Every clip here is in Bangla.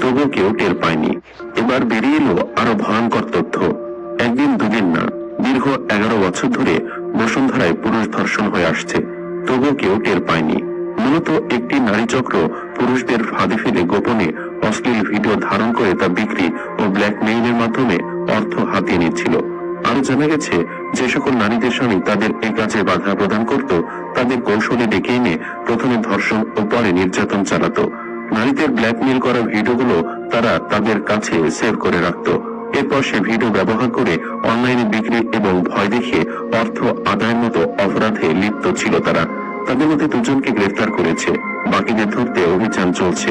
তবুও কেউ টের পায়নি। এবার বেরিয়ে এলো আরও ভয়ঙ্কর তথ্য। একদিন দুদিন না, দীর্ঘ এগারো বছর ধরে বসুন্ধরায় পুরুষ ধর্ষণ হয়ে আসছে। তবুও কেউ টের পায়নি। মূলত একটি নারী চক্র পুরুষদের ফাঁদে ফেলে গোপনে অশ্লীল ভিডিও ধারণ করে তা বিক্রি ও ব্ল্যাকমেইলের মাধ্যমে অর্থ হাতিয়ে নিচ্ছিল। আরও জানা গেছে, যে সকল নারীদের স্বামী তাদের এই কাজে বাধা প্রদান করত তাদের কৌশলে ডেকে এনে প্রথমে ধর্ষণ ও পরে নির্যাতন চালাতো। নারীদের ব্ল্যাকমেইল করা ভিডিওগুলো তারা তাদের কাছে সেভ করে রাখত। এরপর সে ভিডিও ব্যবহার করে অনলাইনে বিক্রি এবং ভয় দেখিয়ে অর্থ আদায়ের মতো অপরাধে লিপ্ত ছিল তারা। তাদের মধ্যে দুজনকে গ্রেফতার করেছে। বাকিদের ধরতে অভিযান চলছে।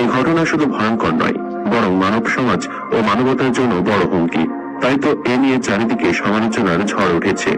এই ঘটনা শুধু ভয়ঙ্কর নয়, বরং মানব সমাজ ও মানবতার জন্য বড় হুমকি। তাই তো এ নিয়ে চারিদিকে সমালোচনার ঝড় উঠেছে।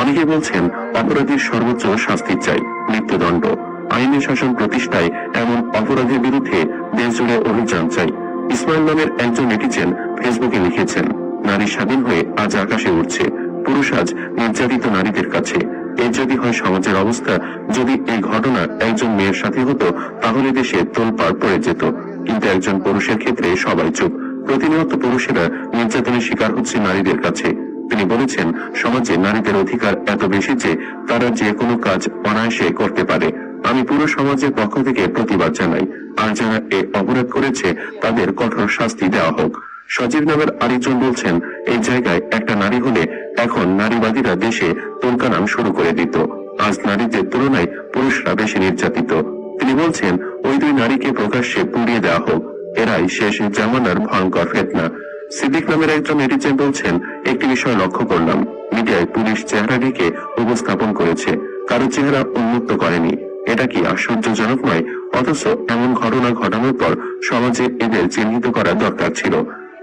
অনেকে বলছেন, অপরাধীর সর্বোচ্চ শাস্তি চাই, মৃত্যুদণ্ড। আইনি শাসন প্রতিষ্ঠায় এমন অপরাধের বিরুদ্ধে দেশজুড়ে অভিযান চাই। ইসমাইল নামের একজন নেটিজেন ফেসবুকে লিখেছেন, নারী স্বাধীন হয়ে আজ আকাশে উঠছে পুরুষ আজ নির্যাতিত নারীদের কাছে। এর যদি হয় সমাজের অবস্থা, যদি এই ঘটনা একজন মেয়ের সাথে হতো, তাহলে দেশে তোলপাড় পড়ে যেত। কিন্তু একজন পুরুষের ক্ষেত্রে সবাই চুপ। প্রতিনিয়ত পুরুষেরা নির্যাতনের শিকার হচ্ছে নারীদের কাছে। তিনি বলেছেন, সমাজে নারীদের অধিকার এত বেশি যে তারা যে কোনো কাজ অনায়াসে করতে পারে। আমি পুরো সমাজের পক্ষ থেকে প্রতিবাদ জানাই। আর যারা এ অপরাধ করেছে, তাদের কঠোর শাস্তি দেওয়া হোক। সজীব নামের আরেকজন বলছেন, এই জায়গায় একটা নারী হলে এখন নারীবাদীরা দেশে নাম শুরু করে দিত। আজ নারীদের তুলনায় পুরুষরা বেশি নির্যাতিত। তিনি বলছেন, ওই দুই নারীকে প্রকাশ্যে পুড়িয়ে দেওয়া হোক। এরাই শেষ জামানার ভয়ঙ্কর ফেতনা। সিদ্দিক নামের একজন নেটিজেন বলছেন, একটি বিষয় লক্ষ্য করলাম। মিডিয়ায় পুলিশ চেহারা ঢেকে উপস্থাপন করেছে। কারও চেহারা উন্মুক্ত করেনি। এটা কি আশ্চর্যজনক নয়? অথচ এমন ঘটনা ঘটানোর পর সমাজে এদের চিহ্নিত করা দরকার ছিল।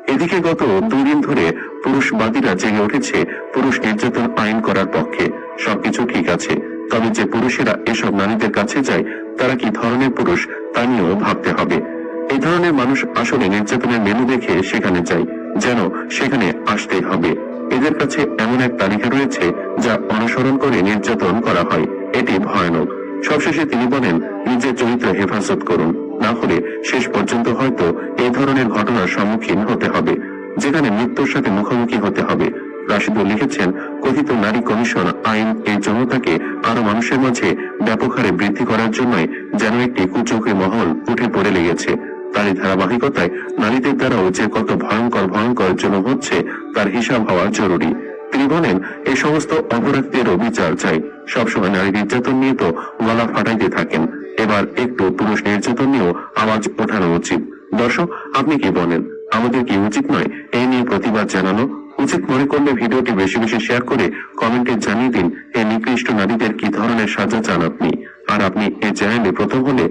এদিকে গত দুই দিন ধরে পুরুষবাদীরা জেগে উঠেছে পুরুষ নির্যাতন আইন করার পক্ষে। সবকিছু ঠিক আছে। তবে যে পুরুষেরা এসব নারীদের কাছে যায়, তারা কি ধরনের পুরুষ তা নিয়েও ভাবতে হবে। এই ধরনের মানুষ আসলে নির্যাতনের মেনু দেখে সেখানে যায়। যেন সেখানে আসতেই হবে। এদের কাছে এমন এক তালিকা রয়েছে যা অনুসরণ করে নির্যাতন করা হয়। এটি ভয়ানক। সবশেষে তিনি বলেন, নিজের চরিত্র হেফাজত করুন। না হলে শেষ পর্যন্ত হয়তো এই ধরনের ঘটনার সম্মুখীন হতে হবে, যেখানে মৃত্যুর সাথে মুখোমুখি হতে হবে। রাশিদুল লিখেছেন, কথিত নারী কমিশন আইন এই জনতাকে আরও মানুষের মাঝে ব্যাপক হারে বৃদ্ধি করার জন্যই যেন একটি কুচক্রী মহল উঠে পড়ে লেগেছে। তারই ধারাবাহিকতায় নারীদের দ্বারাও যে কত ভয়ঙ্কর ভয়ঙ্কর জন্য হচ্ছে, তার হিসাব হওয়া জরুরি। তিনি বলেন এই সমস্ত অপরাধীদেরও বিচার চাই। সবসময় নারী নির্যাতন নিয়ে তো গলা ফাটাইতে থাকেন। এবার একটু পুরুষ নির্যাতন নিয়েও আওয়াজ ওঠানো উচিত। দর্শক, আপনি কি বলেন? আমাদের কি উচিত নয় এই নিয়ে প্রতিবাদ জানানো? উচিত মনে করলে ভিডিওটি বেশি বেশি শেয়ার করে কমেন্টে জানিয়ে দিন এই নিকৃষ্ট নারীদের কি ধরনের সাজা চান আপনি? আর আপনি এই চ্যানেলে প্রথম হলে